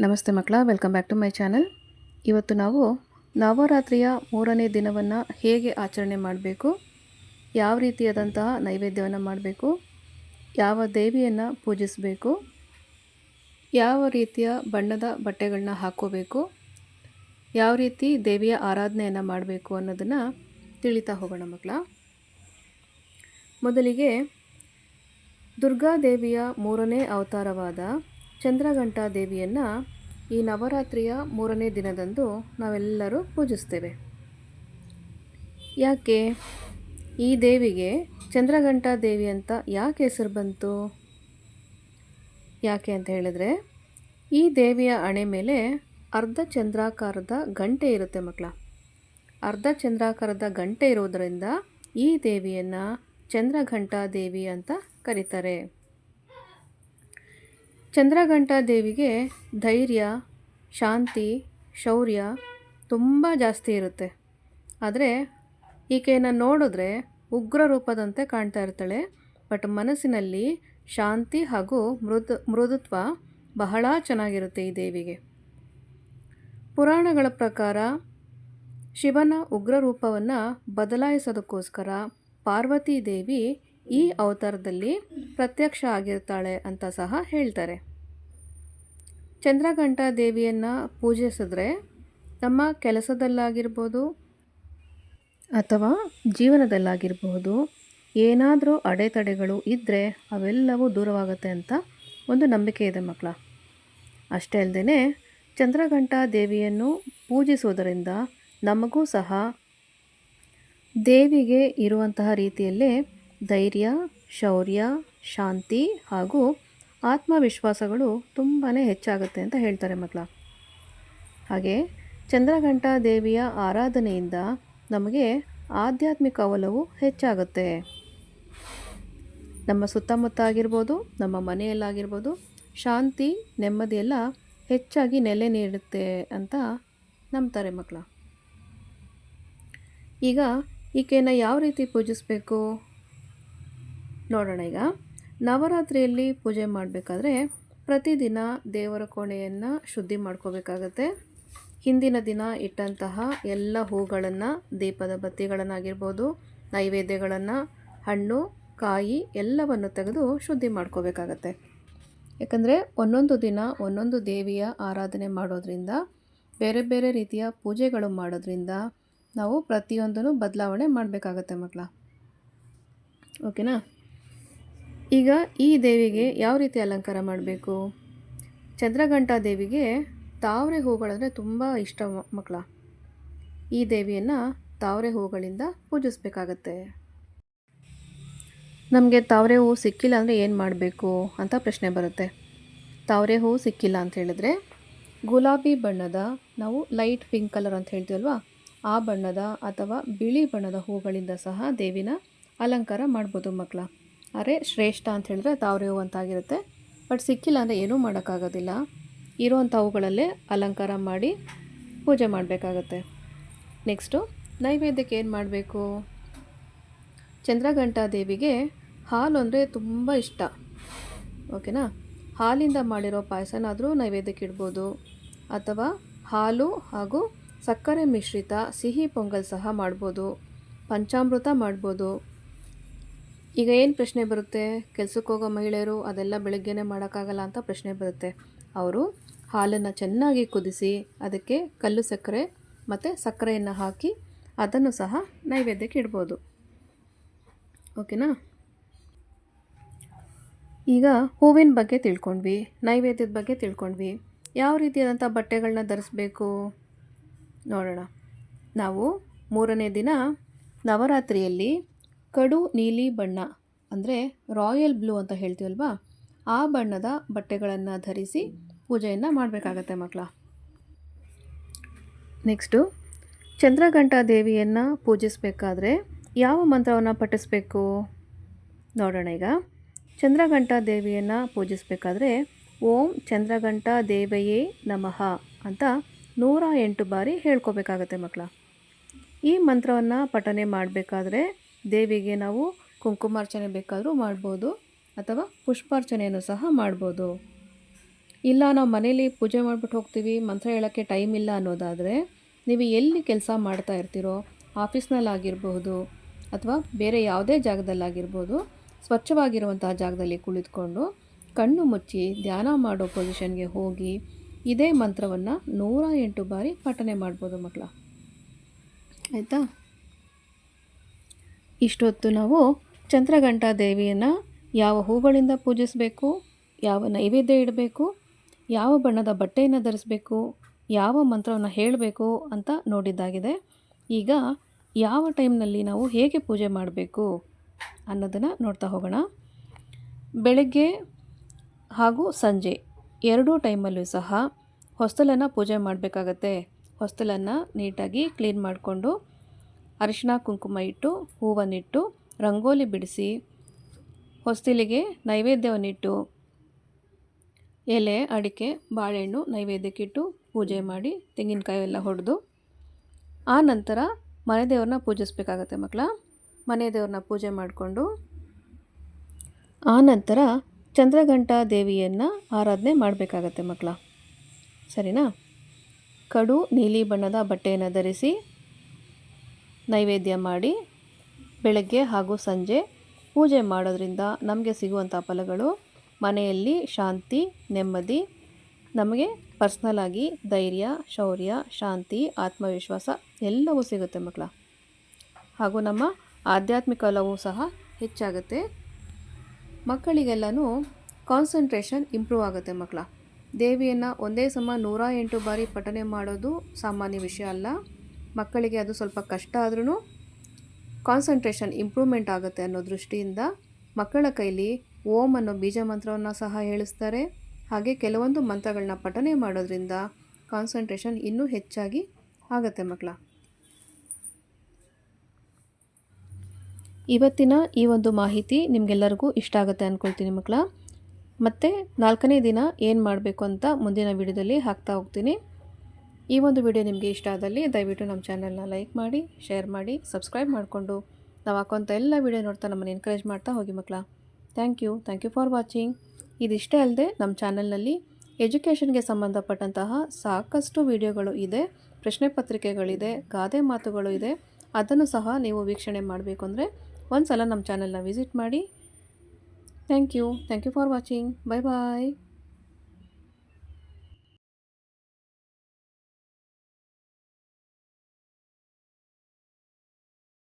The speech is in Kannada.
ನಮಸ್ತೆ ಮಕ್ಕಳ welcome back to my channel ಇವತ್ತು ನಾವು ನವರಾತ್ರಿಯ ಮೂರನೇ ದಿನವನ್ನು ಹೇಗೆ ಆಚರಣೆ ಮಾಡಬೇಕು, ಯಾವ ರೀತಿಯಾದಂತಹ ನೈವೇದ್ಯವನ್ನು ಮಾಡಬೇಕು, ಯಾವ ದೇವಿಯನ್ನು ಪೂಜಿಸಬೇಕು, ಯಾವ ರೀತಿಯ ಬಣ್ಣದ ಬಟ್ಟೆಗಳನ್ನ ಹಾಕೋಬೇಕು ಯಾವ ರೀತಿ ದೇವಿಯ ಆರಾಧನೆಯನ್ನು ಮಾಡಬೇಕು ಅನ್ನೋದನ್ನು ತಿಳಿತಾ ಹೋಗೋಣ ಮಕ್ಕಳ. ಮೊದಲಿಗೆ ದುರ್ಗಾದೇವಿಯ ಮೂರನೇ ಅವತಾರವಾದ ಚಂದ್ರಘಂಟಾ ದೇವಿಯನ್ನು ಈ ನವರಾತ್ರಿಯ ಮೂರನೇ ದಿನದಂದು ನಾವೆಲ್ಲರೂ ಪೂಜಿಸ್ತೇವೆ. ಯಾಕೆ? ಈ ದೇವಿಗೆ ಚಂದ್ರಘಂಟಾ ದೇವಿ ಅಂತ ಯಾಕೆ ಹೆಸರು ಬಂತು? ಯಾಕೆ ಅಂತ ಹೇಳಿದ್ರೆ, ಈ ದೇವಿಯ ಹಣೆ ಮೇಲೆ ಅರ್ಧ ಚಂದ್ರಾಕಾರದ ಗಂಟೆ ಇರುತ್ತೆ ಮಕ್ಕಳ. ಅರ್ಧ ಚಂದ್ರಾಕಾರದ ಗಂಟೆ ಇರೋದರಿಂದ ಈ ದೇವಿಯನ್ನು ಚಂದ್ರಘಂಟಾ ದೇವಿ ಅಂತ ಕರೀತಾರೆ. ಚಂದ್ರಘಂಟಾ ದೇವಿಗೆ ಧೈರ್ಯ, ಶಾಂತಿ, ಶೌರ್ಯ ತುಂಬ ಜಾಸ್ತಿ ಇರುತ್ತೆ. ಆದರೆ ಈಕೆಯನ್ನು ನೋಡಿದ್ರೆ ಉಗ್ರ ರೂಪದಂತೆ ಕಾಣ್ತಾ ಇರ್ತಾಳೆ. ಬಟ್ ಮನಸ್ಸಿನಲ್ಲಿ ಶಾಂತಿ ಹಾಗೂ ಮೃದು, ಮೃದುತ್ವ ಬಹಳ ಚೆನ್ನಾಗಿರುತ್ತೆ ಈ ದೇವಿಗೆ. ಪುರಾಣಗಳ ಪ್ರಕಾರ ಶಿವನ ಉಗ್ರ ರೂಪವನ್ನು ಬದಲಾಯಿಸೋದಕ್ಕೋಸ್ಕರ ಪಾರ್ವತಿ ದೇವಿ ಈ ಅವತಾರದಲ್ಲಿ ಪ್ರತ್ಯಕ್ಷ ಆಗಿರ್ತಾಳೆ ಅಂತ ಸಹ ಹೇಳ್ತಾರೆ. ಚಂದ್ರಘಂಟ ದೇವಿಯನ್ನು ಪೂಜಿಸಿದ್ರೆ ನಮ್ಮ ಕೆಲಸದಲ್ಲಾಗಿರ್ಬೋದು ಅಥವಾ ಜೀವನದಲ್ಲಾಗಿರಬಹುದು ಏನಾದರೂ ಅಡೆತಡೆಗಳು ಇದ್ದರೆ ಅವೆಲ್ಲವೂ ದೂರವಾಗುತ್ತೆ ಅಂತ ಒಂದು ನಂಬಿಕೆ ಇದೆ ಮಕ್ಕಳ. ಅಷ್ಟೇ ಅಲ್ಲದೆ ಚಂದ್ರಘಂಟ ದೇವಿಯನ್ನು ಪೂಜಿಸುವುದರಿಂದ ನಮಗೂ ಸಹ ದೇವಿಗೆ ಇರುವಂತಹ ರೀತಿಯಲ್ಲೇ ಧೈರ್ಯ, ಶೌರ್ಯ, ಶಾಂತಿ ಹಾಗೂ ಆತ್ಮವಿಶ್ವಾಸಗಳು ತುಂಬಾ ಹೆಚ್ಚಾಗುತ್ತೆ ಅಂತ ಹೇಳ್ತಾರೆ ಮಕ್ಕಳ ಹಾಗೆ ಚಂದ್ರಘಂಟಾ ದೇವಿಯ ಆರಾಧನೆಯಿಂದ ನಮಗೆ ಆಧ್ಯಾತ್ಮಿಕ ಒಲವು ಹೆಚ್ಚಾಗುತ್ತೆ. ನಮ್ಮ ಸುತ್ತಮುತ್ತ ಆಗಿರ್ಬೋದು ನಮ್ಮ ಮನೆಯಲ್ಲಾಗಿರ್ಬೋದು, ಶಾಂತಿ ನೆಮ್ಮದಿಯೆಲ್ಲ ಹೆಚ್ಚಾಗಿ ನೆಲೆ ನೀಡುತ್ತೆ ಅಂತ ನಂಬ್ತಾರೆ ಮಕ್ಕಳ ಈಗ ಈಕೆಯನ್ನು ಯಾವ ರೀತಿ ಪೂಜಿಸಬೇಕು? ನೋಡೋಣ ಈಗ. ನವರಾತ್ರಿಯಲ್ಲಿ ಪೂಜೆ ಮಾಡಬೇಕಾದ್ರೆ ಪ್ರತಿದಿನ ದೇವರ ಕೋಣೆಯನ್ನು ಶುದ್ಧಿ ಮಾಡ್ಕೋಬೇಕಾಗತ್ತೆ. ಹಿಂದಿನ ದಿನ ಇಟ್ಟಂತಹ ಎಲ್ಲ ಹೂಗಳನ್ನು, ದೀಪದ ಬತ್ತಿಗಳನ್ನಾಗಿರ್ಬೋದು, ನೈವೇದ್ಯಗಳನ್ನು, ಹಣ್ಣು, ಕಾಯಿ ಎಲ್ಲವನ್ನು ತೆಗೆದು ಶುದ್ಧಿ ಮಾಡ್ಕೋಬೇಕಾಗತ್ತೆ. ಯಾಕಂದರೆ ಒಂದೊಂದು ದಿನ ಒಂದೊಂದು ದೇವಿಯ ಆರಾಧನೆ ಮಾಡೋದ್ರಿಂದ, ಬೇರೆ ಬೇರೆ ರೀತಿಯ ಪೂಜೆಗಳು ಮಾಡೋದ್ರಿಂದ ನಾವು ಪ್ರತಿಯೊಂದನ್ನು ಬದಲಾವಣೆ ಮಾಡಬೇಕಾಗತ್ತೆ ಮಕ್ಕಳ. ಓಕೆನಾ? ಈಗ ಈ ದೇವಿಗೆ ಯಾವ ರೀತಿ ಅಲಂಕಾರ ಮಾಡಬೇಕು? ಚಂದ್ರಘಂಟಾ ದೇವಿಗೆ ತಾವರೆ ಹೂಗಳಂದರೆ ತುಂಬ ಇಷ್ಟ ಮಕ್ಕಳ ಈ ದೇವಿಯನ್ನು ತಾವರೆ ಹೂಗಳಿಂದ ಪೂಜಿಸ್ಬೇಕಾಗತ್ತೆ. ನಮಗೆ ತಾವರೆ ಹೂವು ಸಿಕ್ಕಿಲ್ಲ ಅಂದರೆ ಏನು ಮಾಡಬೇಕು ಅಂತ ಪ್ರಶ್ನೆ ಬರುತ್ತೆ. ತಾವರೆ ಹೂವು ಸಿಕ್ಕಿಲ್ಲ ಅಂತ ಹೇಳಿದ್ರೆ, ಗುಲಾಬಿ ಬಣ್ಣದ ನಾವು ಲೈಟ್ ಪಿಂಕ್ ಕಲರ್ ಅಂತ ಹೇಳ್ತೀವಲ್ವಾ, ಆ ಬಣ್ಣದ ಅಥವಾ ಬಿಳಿ ಬಣ್ಣದ ಹೂಗಳಿಂದ ಸಹ ದೇವಿನ ಅಲಂಕಾರ ಮಾಡ್ಬೋದು ಮಕ್ಕಳ ಅರೆ ಶ್ರೇಷ್ಠ ಅಂತ ಹೇಳಿದ್ರೆ ತಾವರೆ ಹೂವು ಅಂತಾಗಿರುತ್ತೆ ಬಟ್ ಸಿಕ್ಕಿಲ್ಲ ಅಂದರೆ ಏನೂ ಮಾಡೋಕ್ಕಾಗೋದಿಲ್ಲ. ಇರುವಂಥವುಗಳಲ್ಲೇ ಅಲಂಕಾರ ಮಾಡಿ ಪೂಜೆ ಮಾಡಬೇಕಾಗತ್ತೆ. ನೆಕ್ಸ್ಟು ನೈವೇದ್ಯಕ್ಕೆ ಏನು ಮಾಡಬೇಕು? ಚಂದ್ರಘಂಟಾ ದೇವಿಗೆ ಹಾಲು ಅಂದರೆ ತುಂಬ ಇಷ್ಟ. ಓಕೆನಾ ಹಾಲಿಂದ ಮಾಡಿರೋ ಪಾಯಸನಾದರೂ ನೈವೇದ್ಯಕ್ಕೆ ಇಡ್ಬೋದು. ಅಥವಾ ಹಾಲು ಹಾಗೂ ಸಕ್ಕರೆ ಮಿಶ್ರಿತ ಸಿಹಿ ಪೊಂಗಲ್ ಸಹ ಮಾಡ್ಬೋದು. ಪಂಚಾಮೃತ ಮಾಡ್ಬೋದು. ಈಗ ಏನು ಪ್ರಶ್ನೆ ಬರುತ್ತೆ? ಕೆಲಸಕ್ಕೆ ಹೋಗೋ ಮಹಿಳೆಯರು ಅದೆಲ್ಲ ಬೆಳಗ್ಗೆನೇ ಮಾಡೋಕ್ಕಾಗಲ್ಲ ಅಂತ ಪ್ರಶ್ನೆ ಬರುತ್ತೆ. ಅವರು ಹಾಲನ್ನು ಚೆನ್ನಾಗಿ ಕುದಿಸಿ ಅದಕ್ಕೆ ಕಲ್ಲು ಸಕ್ಕರೆ ಮತ್ತು ಸಕ್ಕರೆಯನ್ನು ಹಾಕಿ ಅದನ್ನು ಸಹ ನೈವೇದ್ಯಕ್ಕೆ ಇಡ್ಬೋದು. ಓಕೆನಾ? ಈಗ ಹೂವಿನ ಬಗ್ಗೆ ತಿಳ್ಕೊಂಡ್ವಿ, ನೈವೇದ್ಯದ ಬಗ್ಗೆ ತಿಳ್ಕೊಂಡ್ವಿ. ಯಾವ ರೀತಿಯಾದಂಥ ಬಟ್ಟೆಗಳನ್ನ ಧರಿಸ್ಬೇಕು? ನೋಡೋಣ. ನಾವು ಮೂರನೇ ದಿನ ನವರಾತ್ರಿಯಲ್ಲಿ ಕಡು ನೀಲಿ ಬಣ್ಣ ಅಂದರೆ ರಾಯಲ್ ಬ್ಲೂ ಅಂತ ಹೇಳ್ತೀವಲ್ವಾ? ಆ ಬಣ್ಣದ ಬಟ್ಟೆಗಳನ್ನು ಧರಿಸಿ ಪೂಜೆಯನ್ನು ಮಾಡಬೇಕಾಗತ್ತೆ ಮಕ್ಕಳ ನೆಕ್ಸ್ಟು ಚಂದ್ರಘಂಟಾ ದೇವಿಯನ್ನು ಪೂಜಿಸಬೇಕಾದ್ರೆ ಯಾವ ಮಂತ್ರವನ್ನು ಪಠಿಸಬೇಕು? ನೋಡೋಣ ಈಗ. ಚಂದ್ರಘಂಟಾ ದೇವಿಯನ್ನು ಪೂಜಿಸಬೇಕಾದ್ರೆ ಓಂ ಚಂದ್ರಘಂಟಾ ದೇವಯೇ ನಮಃ ಅಂತ ನೂರ ಎಂಟು ಬಾರಿ ಹೇಳ್ಕೋಬೇಕಾಗತ್ತೆ ಮಕ್ಕಳ ಈ ಮಂತ್ರವನ್ನು ಪಠನೆ ಮಾಡಬೇಕಾದ್ರೆ ದೇವಿಗೆ ನಾವು ಕುಂಕುಮಾರ್ಚನೆ ಬೇಕಾದರೂ ಮಾಡ್ಬೋದು ಅಥವಾ ಪುಷ್ಪಾರ್ಚನೆಯನ್ನು ಸಹ ಮಾಡ್ಬೋದು. ಇಲ್ಲ, ನಾವು ಮನೇಲಿ ಪೂಜೆ ಮಾಡಿಬಿಟ್ಟು ಹೋಗ್ತೀವಿ, ಮಂತ್ರ ಹೇಳೋಕ್ಕೆ ಟೈಮ್ ಇಲ್ಲ ಅನ್ನೋದಾದರೆ ನೀವು ಎಲ್ಲಿ ಕೆಲಸ ಮಾಡ್ತಾ ಇರ್ತೀರೋ, ಆಫೀಸ್ನಲ್ಲಾಗಿರಬಹುದು ಅಥವಾ ಬೇರೆ ಯಾವುದೇ ಜಾಗದಲ್ಲಾಗಿರ್ಬೋದು, ಸ್ವಚ್ಛವಾಗಿರುವಂತಹ ಜಾಗದಲ್ಲಿ ಕುಳಿತುಕೊಂಡು ಕಣ್ಣು ಮುಚ್ಚಿ ಧ್ಯಾನ ಮಾಡೋ ಪೊಸಿಷನ್ಗೆ ಹೋಗಿ ಇದೇ ಮಂತ್ರವನ್ನು ನೂರ ಎಂಟು ಬಾರಿ ಪಠನೆ ಮಾಡ್ಬೋದು ಮಕ್ಕಳ. ಆಯಿತಾ? ಇಷ್ಟೊತ್ತು ನಾವು ಚಂದ್ರಘಂಟಾ ದೇವಿಯನ್ನು ಯಾವ ಹೂಗಳಿಂದ ಪೂಜಿಸಬೇಕು, ಯಾವ ನೈವೇದ್ಯ ಇಡಬೇಕು, ಯಾವ ಬಣ್ಣದ ಬಟ್ಟೆಯನ್ನು ಧರಿಸಬೇಕು, ಯಾವ ಮಂತ್ರವನ್ನು ಹೇಳಬೇಕು ಅಂತ ನೋಡಿದ್ದಾಗಿದೆ. ಈಗ ಯಾವ ಟೈಮ್ನಲ್ಲಿ ನಾವು ಹೇಗೆ ಪೂಜೆ ಮಾಡಬೇಕು ಅನ್ನೋದನ್ನು ನೋಡ್ತಾ ಹೋಗೋಣ. ಬೆಳಗ್ಗೆ ಹಾಗೂ ಸಂಜೆ ಎರಡೂ ಟೈಮಲ್ಲೂ ಸಹ ಹೊಸ್ತಲನ್ನು ಪೂಜೆ ಮಾಡಬೇಕಾಗತ್ತೆ. ಹೊಸ್ತಲನ್ನು ನೀಟಾಗಿ ಕ್ಲೀನ್ ಮಾಡಿಕೊಂಡು ಅರಿಶಿನ ಕುಂಕುಮ ಇಟ್ಟು ಹೂವನ್ನಿಟ್ಟು ರಂಗೋಲಿ ಬಿಡಿಸಿ ಹೊಸ್ತಿಲಿಗೆ ನೈವೇದ್ಯವನ್ನಿಟ್ಟು ಎಲೆ, ಅಡಿಕೆ, ಬಾಳೆಹಣ್ಣು ನೈವೇದ್ಯಕ್ಕಿಟ್ಟು ಪೂಜೆ ಮಾಡಿ ತೆಂಗಿನಕಾಯಿ ಎಲ್ಲ ಹೊಡೆದು ಆ ನಂತರ ಮನೆ ದೇವ್ರನ್ನ ಪೂಜಿಸ್ಬೇಕಾಗತ್ತೆ ಮಕ್ಕಳ. ಮನೆ ದೇವ್ರನ್ನ ಪೂಜೆ ಮಾಡಿಕೊಂಡು ಆ ನಂತರ ಚಂದ್ರಘಂಟಾ ದೇವಿಯನ್ನು ಆರಾಧನೆ ಮಾಡಬೇಕಾಗತ್ತೆ ಮಕ್ಕಳ. ಸರಿನಾ? ಕಡು ನೀಲಿ ಬಣ್ಣದ ಬಟ್ಟೆಯನ್ನು ಧರಿಸಿ ನೈವೇದ್ಯ ಮಾಡಿ ಬೆಳಗ್ಗೆ ಹಾಗೂ ಸಂಜೆ ಪೂಜೆ ಮಾಡೋದ್ರಿಂದ ನಮಗೆ ಸಿಗುವಂಥ ಫಲಗಳು ಮನೆಯಲ್ಲಿ ಶಾಂತಿ, ನೆಮ್ಮದಿ, ನಮಗೆ ಪರ್ಸ್ನಲಾಗಿ ಧೈರ್ಯ, ಶೌರ್ಯ, ಶಾಂತಿ, ಆತ್ಮವಿಶ್ವಾಸ ಎಲ್ಲವೂ ಸಿಗುತ್ತೆ ಮಕ್ಕಳ. ಹಾಗೂ ನಮ್ಮ ಆಧ್ಯಾತ್ಮಿಕ ಲವೂ ಸಹ ಹೆಚ್ಚಾಗುತ್ತೆ. ಮಕ್ಕಳಿಗೆಲ್ಲನೂ ಕಾನ್ಸಂಟ್ರೇಷನ್ ಇಂಪ್ರೂವ್ ಆಗುತ್ತೆ ಮಕ್ಕಳ. ದೇವಿಯನ್ನು ಒಂದೇ ಸಮ ನೂರ ಎಂಟು ಬಾರಿ ಪಠನೆ ಮಾಡೋದು ಸಾಮಾನ್ಯ ವಿಷಯ ಅಲ್ಲ. ಮಕ್ಕಳಿಗೆ ಅದು ಸ್ವಲ್ಪ ಕಷ್ಟ ಆದ್ರೂ ಕಾನ್ಸಂಟ್ರೇಷನ್ ಇಂಪ್ರೂವ್ಮೆಂಟ್ ಆಗುತ್ತೆ ಅನ್ನೋ ದೃಷ್ಟಿಯಿಂದ ಮಕ್ಕಳ ಕೈಲಿ ಓಂ ಅನ್ನೋ ಬೀಜ ಮಂತ್ರವನ್ನು ಸಹ ಹೇಳಿಸ್ತಾರೆ. ಹಾಗೆ ಕೆಲವೊಂದು ಮಂತ್ರಗಳನ್ನ ಪಠನೆ ಮಾಡೋದ್ರಿಂದ ಕಾನ್ಸಂಟ್ರೇಷನ್ ಇನ್ನೂ ಹೆಚ್ಚಾಗಿ ಆಗುತ್ತೆ ಮಕ್ಕಳ. ಇವತ್ತಿನ ಈ ಒಂದು ಮಾಹಿತಿ ನಿಮಗೆಲ್ಲರಿಗೂ ಇಷ್ಟ ಆಗುತ್ತೆ ಅಂದ್ಕೊಳ್ತೀನಿ ಮಕ್ಕಳ. ಮತ್ತು ನಾಲ್ಕನೇ ದಿನ ಏನು ಮಾಡಬೇಕು ಅಂತ ಮುಂದಿನ ವಿಡಿಯೋದಲ್ಲಿ ಹಾಕ್ತಾ ಹೋಗ್ತೀನಿ. ಈ ಒಂದು ವಿಡಿಯೋ ನಿಮಗೆ ಇಷ್ಟ ಆದಲ್ಲಿ ದಯವಿಟ್ಟು ನಮ್ಮ ಚಾನಲ್ನ ಲೈಕ್ ಮಾಡಿ ಶೇರ್ ಮಾಡಿ ಸಬ್ಸ್ಕ್ರೈಬ್ ಮಾಡಿಕೊಂಡು ನಾವು ಹಾಕೋಂಥ ಎಲ್ಲ ವಿಡಿಯೋ ನೋಡ್ತಾ ನಮ್ಮನ್ನು ಎನ್ಕರೇಜ್ ಮಾಡ್ತಾ ಹೋಗಿ ಮಕ್ಕಳ thank you thank you for watching ಇದಿಷ್ಟೇ ಅಲ್ಲದೆ ನಮ್ಮ ಚಾನಲ್ನಲ್ಲಿ ಎಜುಕೇಷನ್ಗೆ ಸಂಬಂಧಪಟ್ಟಂತಹ ಸಾಕಷ್ಟು ವಿಡಿಯೋಗಳು ಇದೆ, ಪ್ರಶ್ನೆ ಪತ್ರಿಕೆಗಳಿದೆ, ಗಾದೆ ಮಾತುಗಳು ಇದೆ. ಅದನ್ನು ಸಹ ನೀವು ವೀಕ್ಷಣೆ ಮಾಡಬೇಕು ಅಂದರೆ ಒಂದು ಸಲ ನಮ್ಮ ಚಾನಲ್ನ ವಿಸಿಟ್ ಮಾಡಿ. Thank you thank you for watching bye bye